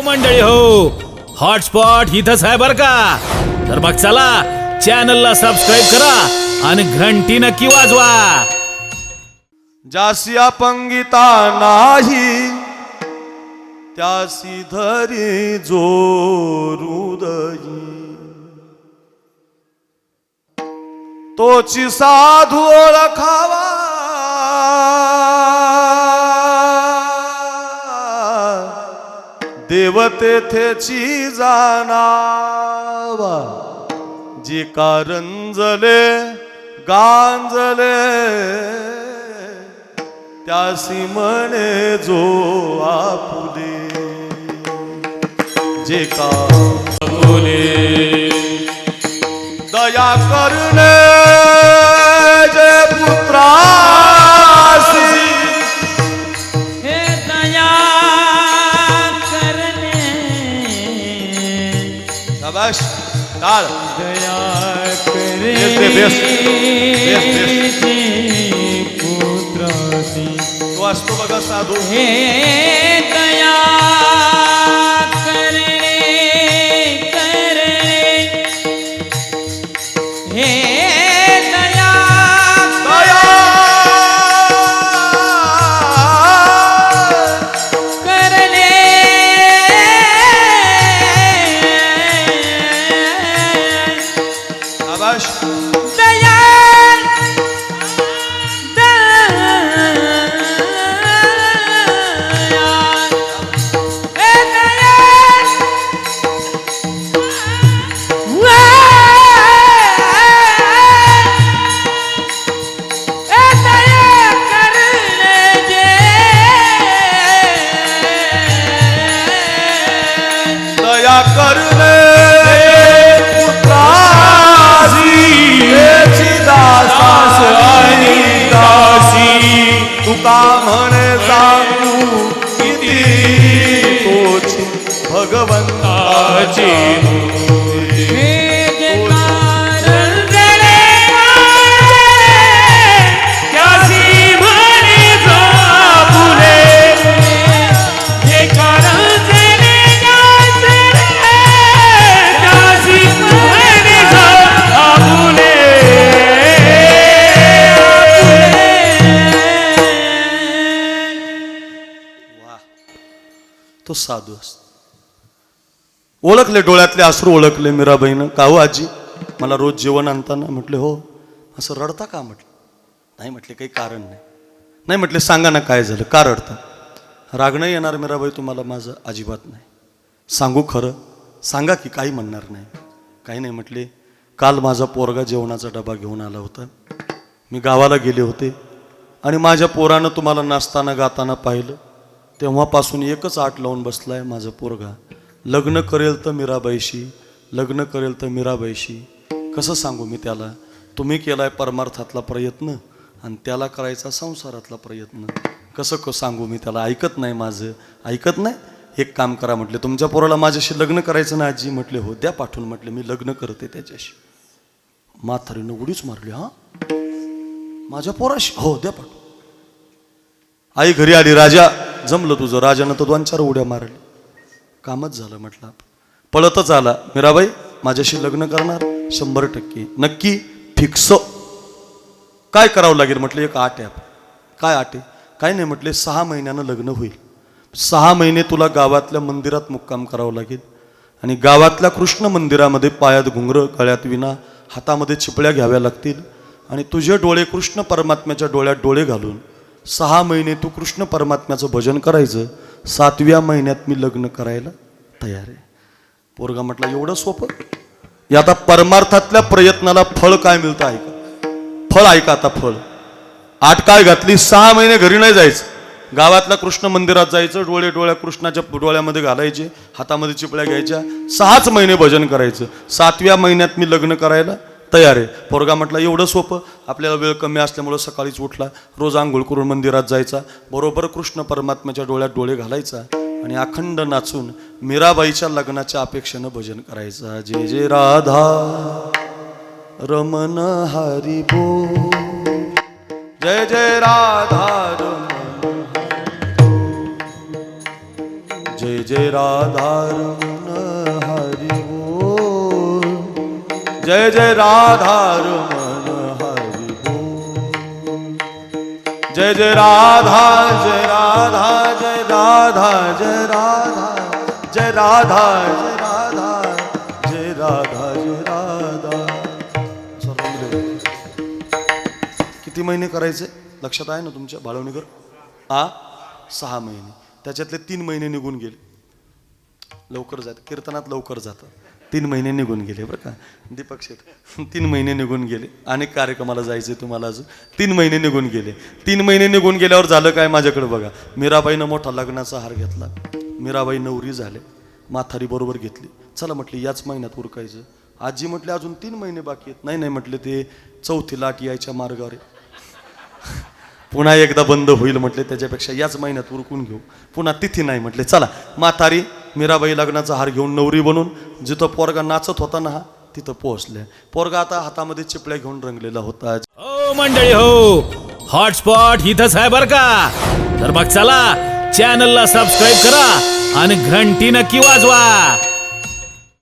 हो मंडळी हो. हॉटस्पॉट इथंच आहे बर का? तर मग चला चॅनलला सबस्क्राईब करा आणि घंटी नक्की वाजवा. जासी अपंगिता नाही त्यासी धरी जो हृदयी तोची साधू ओळख देवतेथेची जाणावा जी कारंजले गांजले त्यासी म्हणे जो आपुले. जे का दया करणे mais. Cara. Desce, desce. Desce, desce. Tu és. दासी तुका म्हणे सांगू किती तोची भगवंताची तो साधू असतो. ओळखले डोळ्यातले अश्रू ओळखले मीराबाईनं. का हो आजी? मला रोज जेवण आणताना म्हटले हो. असं रडता का म्हटलं? नाही म्हटले काही कारण नाही. नाही म्हटले सांगा ना काय झालं? का रडता? राग नाही येणार मीराबाई तुम्हाला माझं अजिबात नाही. सांगू खरं? सांगा की काही म्हणणार नाही. काही नाही म्हटले. काल माझा पोरगा जेवणाचा डबा घेऊन आला होता. मी गावाला गेले होते आणि माझ्या पोरानं तुम्हाला नाचताना गाताना पाहिलं. तेव्हापासून एकच आट लावून बसला आहे माझं पोरगा. लग्न करेल तर मीराबाईशी लग्न करेल तर मीराबाईशी. कसं सांगू मी त्याला? तुम्ही केलाय परमार्थातला प्रयत्न आणि त्याला करायचा संसारातला प्रयत्न. कसं क सांगू मी त्याला? ऐकत नाही माझं. ऐकत नाही? एक काम करा म्हटले तुमच्या पोराला माझ्याशी लग्न करायचं ना आजी? म्हटले हो द्या पाठवून. म्हटले मी लग्न करते त्याच्याशी. म्हातारीनं उडीच मारली हा? माझ्या पोराशी? हो द्या पाठवून. आई घरी आली राजा. जमलं तुझं. राजानं तर दोन चार उड्या मारल्या. कामच झालं म्हटलं आपण. पळतच आला. मीराबाई माझ्याशी लग्न करणार? शंभर टक्के. नक्की फिक्स. काय करावं लागेल म्हटलं? एक आट आहे काय आटे काय नाही म्हटले? सहा महिन्यानं लग्न होईल. सहा महिने तुला गावातल्या मंदिरात मुक्काम करावं लागेल. आणि गावातल्या कृष्ण मंदिरामध्ये पायात घुंगरं गळ्यात विना हातामध्ये चिपळ्या घ्याव्या लागतील. आणि तुझे डोळे कृष्ण परमात्म्याच्या डोळ्यात डोळे घालून सहा महिने तू कृष्ण परमात्म्याचं भजन करायचं सातव्या महिन्यात मी लग्न करायला तयार आहे. पोरगा म्हटला एवढं सोपं? आता परमार्थातल्या प्रयत्नाला फळ काय मिळतं ऐका. फळ ऐका आता फळ. आठ काय घातली सहा महिने घरी नाही जायचं. गावातल्या कृष्ण मंदिरात जायचं डोळे डोळ्या कृष्णाच्या डोळ्यामध्ये घालायचे हातामध्ये चिपळ्या घ्यायच्या सहाच महिने भजन करायचं. सातव्या महिन्यात मी लग्न करायला तयार आहे. पोरगा म्हटला एवढं सोपं? आपल्याला वेळ कमी असल्यामुळं सकाळीच उठला रोज आंघोळ करून मंदिरात जायचा बरोबर कृष्ण परमात्म्याच्या डोळ्यात डोळे घालायचा आणि अखंड नाचून मीराबाईच्या लग्नाच्या अपेक्षेनं भजन करायचं. जे जे राधा रमन हरी बो जय जय राधा रमन जय जय राधा रमन जय जय राधारमण हरी जय जय राधा जय राधा जय राधा जय राधा जय राधा जय राधा जय राधा जय राधा। किती महिने करायचे? लक्षात आहे ना तुमच्या बाळवणीकर? आ? सहा महिने. त्याच्यातले तीन महिने निघून गेले. लवकर जात कीर्तनात लवकर जातं. तीन महिने निघून गेले बरं का. दीपक शेठ तीन महिने निघून गेले. अनेक कार्यक्रमाला जायचे तुम्हाला अजून. तीन महिने निघून गेले. तीन महिने निघून गेल्यावर झालं काय माझ्याकडे बघा. मीराबाईनं मोठा लग्नाचा हार घेतला. मीराबाई नवरी झाले. माथारी बरोबर घेतली. चला म्हटली याच महिन्यात उरकायचं. आजी म्हटले अजून तीन महिने बाकी आहेत. नाही नाही म्हटले ते चौथी लाट यायच्या मार्गावर पुन्हा एकदा बंद होईल म्हटले त्याच्यापेक्षा. याच महिन्यात उरकून घेऊ. पुन्हा तिथी नाही म्हटले. चला म्हातारी मीराबाई लग्नाचा हार घेऊन नवरी बनून जिथं पोरगा नाचत होता ना हा तिथं पोहोचले. पोरगा आता हातामध्ये चिपळ्या घेऊन रंगलेला होता. हो मंडळी हो. हॉटस्पॉट इथंच आहे बर का? तर मग चला चॅनलला सबस्क्राईब करा आणि घंटी नक्की वाजवा.